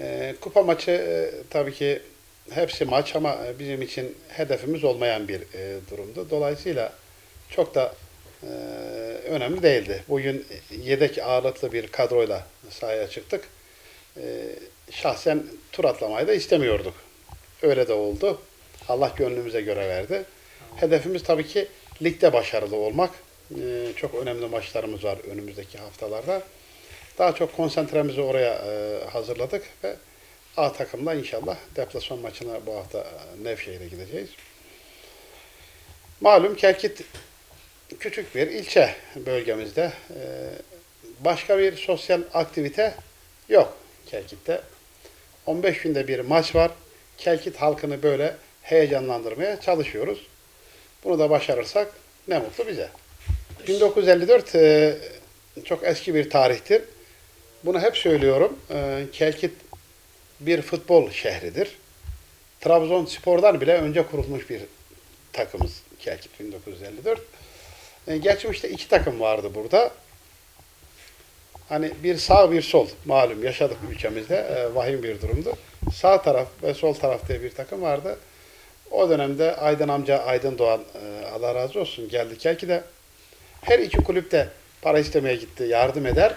E, kupa maçı e, tabii ki hepsi maç ama e, bizim için hedefimiz olmayan bir e, durumdu. Dolayısıyla çok da e, önemli değildi. Bugün yedek ağırlıklı bir kadroyla sahaya çıktık. E, şahsen tur atlamayı da istemiyorduk. Öyle de oldu. Allah gönlümüze göre verdi. Hedefimiz tabii ki ligde başarılı olmak. E, çok önemli maçlarımız var önümüzdeki haftalarda. Daha çok konsantremizi oraya e, hazırladık ve A takımla inşallah deplasman maçına bu hafta e, Nevşehir'e gideceğiz. Malum Kerkit küçük bir ilçe bölgemizde. E, başka bir sosyal aktivite yok Kerkit'te. 15 günde bir maç var. Kelkit halkını böyle heyecanlandırmaya çalışıyoruz. Bunu da başarırsak ne mutlu bize. 1954 e, çok eski bir tarihtir. Bunu hep söylüyorum. E, Kelkit bir futbol şehridir. Trabzonspor'dan bile önce kurulmuş bir takımız Kelkit 1954. E, geçmişte iki takım vardı burada. Hani bir sağ bir sol malum yaşadık ülkemizde e, vahim bir durumdu. Sağ taraf ve sol taraf diye bir takım vardı. O dönemde Aydın amca Aydın Doğan e, Allah razı olsun geldi Kelki'de. Her iki kulüp de para istemeye gitti, yardım eder.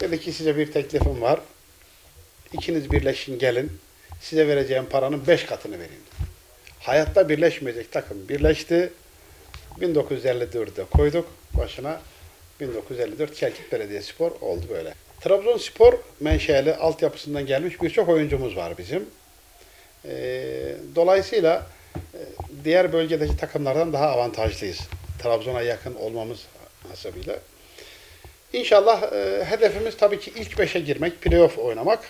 Dedi ki size bir teklifim var. İkiniz birleşin gelin. Size vereceğim paranın beş katını vereyim. Hayatta birleşmeyecek takım birleşti. 1954'de koyduk başına. 1954 Kelkit Belediyespor oldu böyle. Trabzonspor menşeli altyapısından gelmiş birçok oyuncumuz var bizim. Ee, dolayısıyla e, diğer bölgedeki takımlardan daha avantajlıyız. Trabzon'a yakın olmamız hasebiyle. İnşallah e, hedefimiz tabii ki ilk beşe girmek, playoff oynamak.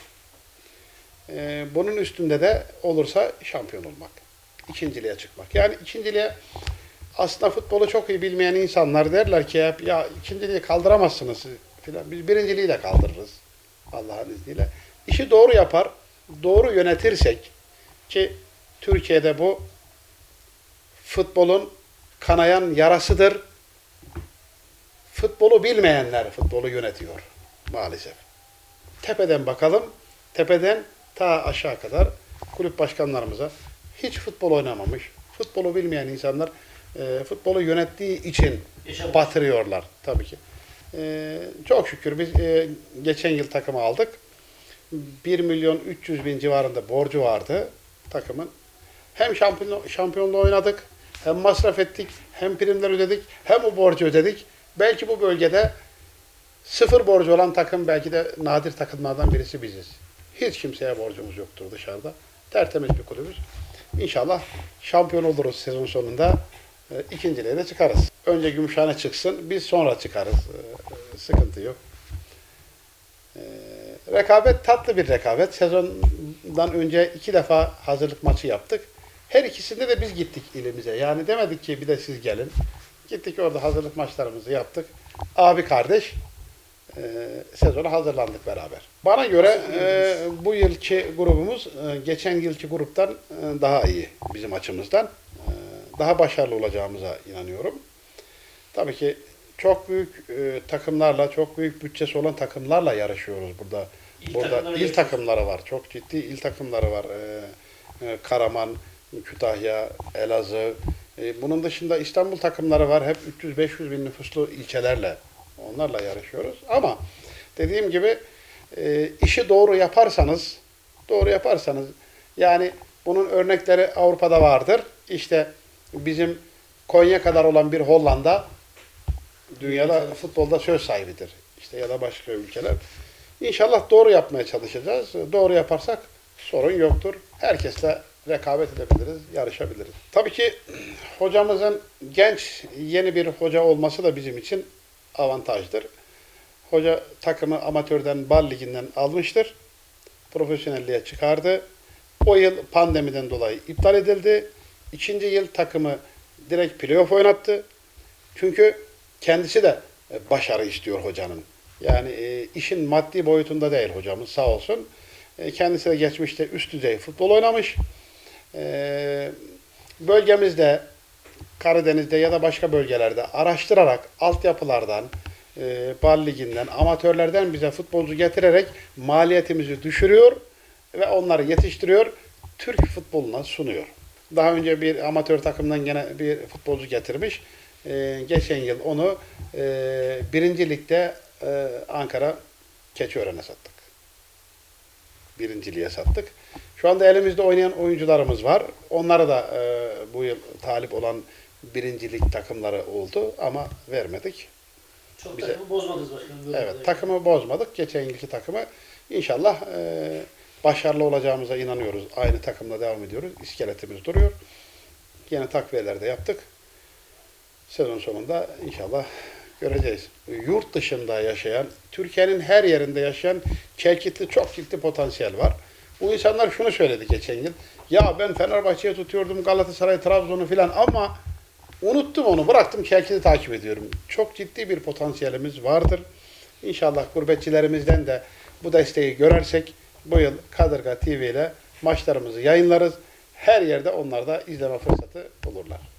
E, bunun üstünde de olursa şampiyon olmak. İkinciliğe çıkmak. Yani ikinciliğe aslında futbolu çok iyi bilmeyen insanlar derler ki hep ya ikinciliği kaldıramazsınız filan. Biz birinciliği de kaldırırız Allah'ın izniyle. İşi doğru yapar, doğru yönetirsek ki Türkiye'de bu futbolun kanayan yarasıdır. Futbolu bilmeyenler futbolu yönetiyor maalesef. Tepeden bakalım, tepeden ta aşağı kadar kulüp başkanlarımıza hiç futbol oynamamış, futbolu bilmeyen insanlar e, futbolu yönettiği için Yaşamış. batırıyorlar tabii ki. E, çok şükür biz e, geçen yıl takımı aldık. 1 milyon 300 bin civarında borcu vardı takımın. Hem şampiyon, şampiyonluğu oynadık, hem masraf ettik, hem primler ödedik, hem o borcu ödedik. Belki bu bölgede sıfır borcu olan takım belki de nadir takımlardan birisi biziz. Hiç kimseye borcumuz yoktur dışarıda. Tertemiz bir kulübüz. İnşallah şampiyon oluruz sezon sonunda. E, ikinciliğe de çıkarız. Önce Gümüşhane çıksın, biz sonra çıkarız. E, sıkıntı yok. E, rekabet tatlı bir rekabet. Sezondan önce iki defa hazırlık maçı yaptık. Her ikisinde de biz gittik ilimize. Yani demedik ki bir de siz gelin. Gittik orada hazırlık maçlarımızı yaptık. Abi kardeş e, sezona hazırlandık beraber. Bana göre e, bu yılki grubumuz e, geçen yılki gruptan e, daha iyi bizim açımızdan. E, daha başarılı olacağımıza inanıyorum. Tabii ki çok büyük e, takımlarla, çok büyük bütçesi olan takımlarla yarışıyoruz burada. İl burada takımları il takımları var. Çok ciddi il takımları var. E, e, Karaman, Kütahya, Elazığ. E, bunun dışında İstanbul takımları var. Hep 300-500 bin nüfuslu ilçelerle onlarla yarışıyoruz. Ama dediğim gibi e, işi doğru yaparsanız doğru yaparsanız yani bunun örnekleri Avrupa'da vardır. İşte bizim Konya kadar olan bir Hollanda dünyada futbolda söz sahibidir. İşte ya da başka ülkeler. İnşallah doğru yapmaya çalışacağız. Doğru yaparsak sorun yoktur. Herkesle rekabet edebiliriz, yarışabiliriz. Tabii ki hocamızın genç, yeni bir hoca olması da bizim için avantajdır. Hoca takımı amatörden, bal liginden almıştır. Profesyonelliğe çıkardı. O yıl pandemiden dolayı iptal edildi. İkinci yıl takımı direkt playoff oynattı. Çünkü kendisi de e, başarı istiyor hocanın. Yani e, işin maddi boyutunda değil hocamız sağ olsun. E, kendisi de geçmişte üst düzey futbol oynamış. E, bölgemizde, Karadeniz'de ya da başka bölgelerde araştırarak altyapılardan, e, bal liginden, amatörlerden bize futbolcu getirerek maliyetimizi düşürüyor ve onları yetiştiriyor. Türk futboluna sunuyor. Daha önce bir amatör takımdan gene bir futbolcu getirmiş. Ee, geçen yıl onu e, birinci e, Ankara Keçiören'e sattık. Birinciliğe sattık. Şu anda elimizde oynayan oyuncularımız var. Onlara da e, bu yıl talip olan birincilik takımları oldu ama vermedik. Çok Bize- takımı bozmadınız başkanım. Böyle Evet, takımı bozmadık. Geçen yılki takımı inşallah e, başarılı olacağımıza inanıyoruz. Aynı takımla devam ediyoruz. İskeletimiz duruyor. Yine takviyeler de yaptık. Sezon sonunda inşallah göreceğiz. Yurt dışında yaşayan, Türkiye'nin her yerinde yaşayan Kelkitli çok ciddi potansiyel var. Bu insanlar şunu söyledi geçen yıl. Ya ben Fenerbahçe'ye tutuyordum Galatasaray, Trabzon'u filan ama unuttum onu. Bıraktım Kelkit'i takip ediyorum. Çok ciddi bir potansiyelimiz vardır. İnşallah gurbetçilerimizden de bu desteği görersek bu yıl Kadırga TV ile maçlarımızı yayınlarız. Her yerde onlar da izleme fırsatı bulurlar.